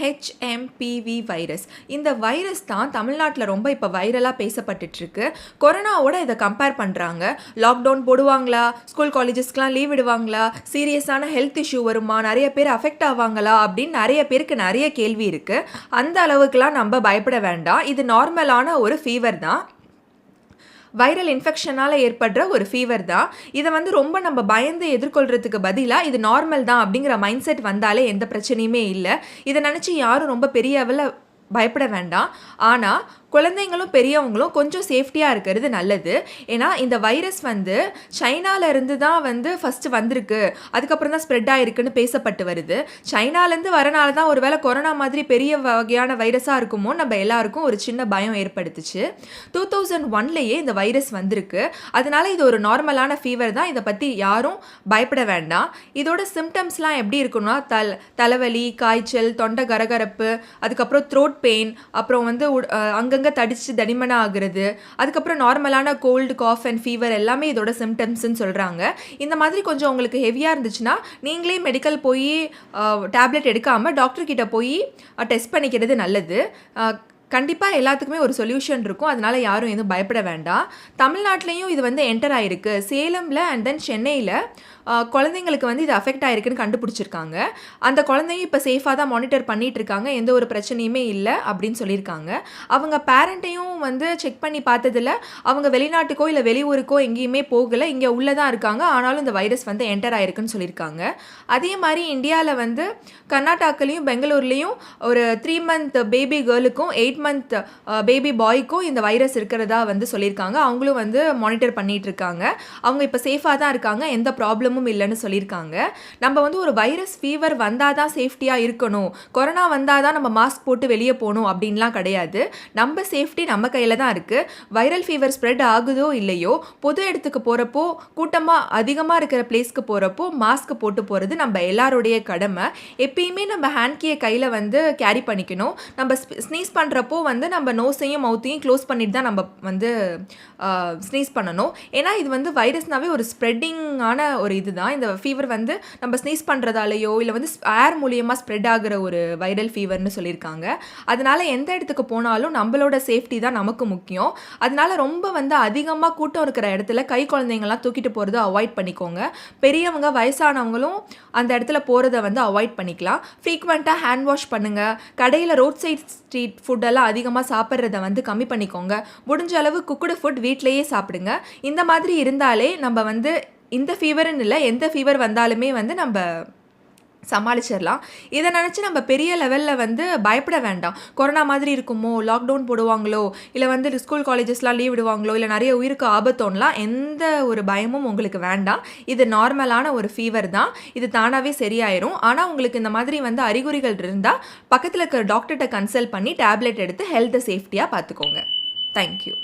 HMPV virus இந்த virus தான் தமிழ்நாட்டில் ரொம்ப இப்போ வைரலாக பேசப்பட்டுட்ருக்கு கொரோனாவோட இதை கம்பேர் பண்ணுறாங்க லாக்டவுன் போடுவாங்களா? ஸ்கூல் காலேஜஸ்க்கெலாம் லீவ் விடுவாங்களா? சீரியஸான ஹெல்த் இஷ்யூ வருமா? நிறைய பேர் அஃபெக்ட் ஆவாங்களா? அப்படின்னு நிறைய பேருக்கு நிறைய கேள்வி இருக்குது அந்த அளவுக்குலாம் நம்ம பயப்பட வேண்டாம். இது நார்மலான ஒரு ஃபீவர் தான். வைரல் இன்ஃபெக்ஷனால் ஏற்படுற ஒரு ஃபீவர் தான். இதை வந்து ரொம்ப நம்ம பயந்து எதிர்கொள்கிறதுக்கு பதிலாக இது நார்மல் தான் அப்படிங்கிற மைண்ட் செட் வந்தாலே எந்த பிரச்சனையுமே இல்லை. இதை நினச்சி யாரும் ரொம்ப பெரிய அளவில் பயப்பட வேண்டாம். ஆனால் குழந்தைங்களும் பெரியவங்களும் கொஞ்சம் சேஃப்டியாக இருக்கிறது நல்லது. ஏன்னா இந்த வைரஸ் வந்து சைனாலருந்து தான் வந்து ஃபஸ்ட்டு வந்திருக்கு. அதுக்கப்புறம் தான் ஸ்ப்ரெட் ஆகிருக்குன்னு பேசப்பட்டு வருது. சைனாலேருந்து வரனால தான் ஒருவேளை கொரோனா மாதிரி பெரிய வகையான வைரஸாக இருக்குமோ நம்ம எல்லாருக்கும் ஒரு சின்ன பயம் ஏற்படுத்துச்சு. டூ தௌசண்ட் ஒன்லேயே இந்த வைரஸ் வந்திருக்கு. அதனால இது ஒரு நார்மலான ஃபீவர் தான். இதை பற்றி யாரும் பயப்பட வேண்டாம். இதோட சிம்டம்ஸ்லாம் எப்படி இருக்குன்னா தல் தலைவலி காய்ச்சல் தொண்டை கரகரப்பு அதுக்கப்புறம் த்ரோட் பெயின் அப்புறம் வந்து அங்கங்கே தடிச்சு தடிமன ஆகுறது அதுக்கப்புறம் நார்மலான கோல்டு காஃப் அண்ட் ஃபீவர் எல்லாமே இதோட சிம்டம்ஸ்ன்னு சொல்கிறாங்க இந்த மாதிரி கொஞ்சம் உங்களுக்கு ஹெவியாக இருந்துச்சுன்னா நீங்களே மெடிக்கல் போய் டேப்லெட் எடுக்காமல் டாக்டர் கிட்ட போய் டெஸ்ட் பண்ணிக்கிறது நல்லது. கண்டிப்பாக எல்லாத்துக்குமே ஒரு சொல்யூஷன் இருக்கும். அதனால் யாரும் எதுவும் பயப்பட வேண்டாம். தமிழ்நாட்டிலையும் இது வந்து என்டர் ஆகிருக்கு சேலமில் அண்ட் தென் சென்னையில் குழந்தைங்களுக்கு வந்து இது அஃபெக்ட் ஆயிருக்குன்னு கண்டுபிடிச்சிருக்காங்க. அந்த குழந்தையும் இப்போ சேஃபாக தான் மானிட்டர் பண்ணிட்டு இருக்காங்க எந்த ஒரு பிரச்சனையுமே இல்லை அப்படின்னு சொல்லியிருக்காங்க. அவங்க பேரண்ட்டையும் வந்து செக் பண்ணி பார்த்ததுல அவங்க வெளிநாட்டுக்கோ இல்லை வெளியூருக்கோ எங்கேயுமே போகலை. இங்கே உள்ளே தான் இருக்காங்க. ஆனாலும் இந்த வைரஸ் வந்து என்டர் ஆயிருக்குன்னு சொல்லியிருக்காங்க. அதே மாதிரி இந்தியாவில் வந்து கர்நாடகாலையும் பெங்களூர்லேயும் ஒரு த்ரீ மந்த் பேபி கேர்ளுக்கும் எயிட் மந்த் பேபி பாய்க்கும் இந்த வைரஸ் இருக்கிறதா வந்து சொல்லியிருக்காங்க. அவங்களும் வந்து மானிட்டர் பண்ணிகிட்டு இருக்காங்க அவங்க இப்போ சேஃபாக தான் இருக்காங்க. எந்த ப்ராப்ளமும் இல்லைன்னு சொல்லியிருக்காங்க. நம்ம வந்து ஒரு வைரஸ் ஃபீவர் வந்தால் தான் சேஃப்டியாக இருக்கணும். கொரோனா வந்தால் தான் நம்ம மாஸ்க் போட்டு வெளியே போகணும் அப்படின்லாம் கிடையாது. நம்ம சேஃப்டி நம்ம கையில் தான் இருக்குது வைரல் ஃபீவர் ஸ்ப்ரெட் ஆகுதோ இல்லையோ பொது இடத்துக்கு போகிறப்போ கூட்டமாக அதிகமாக இருக்கிற பிளேஸ்க்கு போகிறப்போ மாஸ்க் போட்டு போகிறது நம்ம எல்லாருடைய கடமை. எப்பயுமே நம்ம ஹேண்ட் கீயை கையில் வந்து கேரி பண்ணிக்கணும். நம்ம ஸ்னீஸ் பண்ணுறப்போ வந்து நம்ம நோஸையும் மவுத்தையும் க்ளோஸ் பண்ணிட்டு தான் நம்ம வந்து ஸ்னீஸ் பண்ணணும். ஏன்னா இது வந்து வைரஸ்னாவே ஒரு ஸ்ப்ரெட்டிங்கான ஒரு இதுதான். இந்த ஃபீவர் வந்து நம்ம ஸ்னீஸ் பண்ணுறதாலேயோ இல்லை வந்து ஏர் மூலியமாக ஸ்ப்ரெட் ஆகிற ஒரு வைரல் ஃபீவர்னு சொல்லியிருக்காங்க. அதனால் எந்த இடத்துக்கு போனாலும் நம்மளோட சேஃப்டி தான் நமக்கு முக்கியம். அதனால ரொம்ப வந்து அதிகமாக கூட்டம் இருக்கிற இடத்துல கை குழந்தைங்கள்லாம் தூக்கிட்டு போகிறத அவாய்ட் பண்ணிக்கோங்க. பெரியவங்க வயசானவங்களும் அந்த இடத்துல போகிறத வந்து அவாய்ட் பண்ணிக்கலாம். ஃப்ரீக்வெண்ட்டாக ஹேண்ட் வாஷ் பண்ணுங்கள் கடையில் ரோட் சைட்ஸ் ஸ்ட்ரீட் ஃபுட்டெல்லாம் அதிகமாக சாப்பிட்றத வந்து கம்மி பண்ணிக்கோங்க. முடிஞ்ச அளவு குக்குடு ஃபுட் வீட்டிலேயே சாப்பிடுங்க. இந்த மாதிரி இருந்தாலே நம்ம வந்து இந்த ஃபீவர்னு இல்லை எந்த ஃபீவர் வந்தாலுமே வந்து நம்ம சமாளிச்சிடலாம் இதை நினச்சி நம்ம பெரிய லெவலில் வந்து பயப்பட வேண்டாம். கொரோனா மாதிரி இருக்குமோ லாக்டவுன் போடுவாங்களோ இல்லை வந்து ஸ்கூல் காலேஜஸ்லாம் லீவ் விடுவாங்களோ இல்லை நிறைய உயிருக்கு ஆபத்தோன்லாம் எந்த ஒரு பயமும் உங்களுக்கு வேண்டாம். இது நார்மலான ஒரு ஃபீவர் தான். இது தானாகவே சரியாயிரும். ஆனால் உங்களுக்கு இந்த மாதிரி வந்து அறிகுறிகள் இருந்தால் பக்கத்தில் இருக்கிற டாக்டர்கிட்ட கன்சல்ட் பண்ணி டேப்லெட் எடுத்து ஹெல்த்தை சேஃப்டியாக பார்த்துக்கோங்க. தேங்க்யூ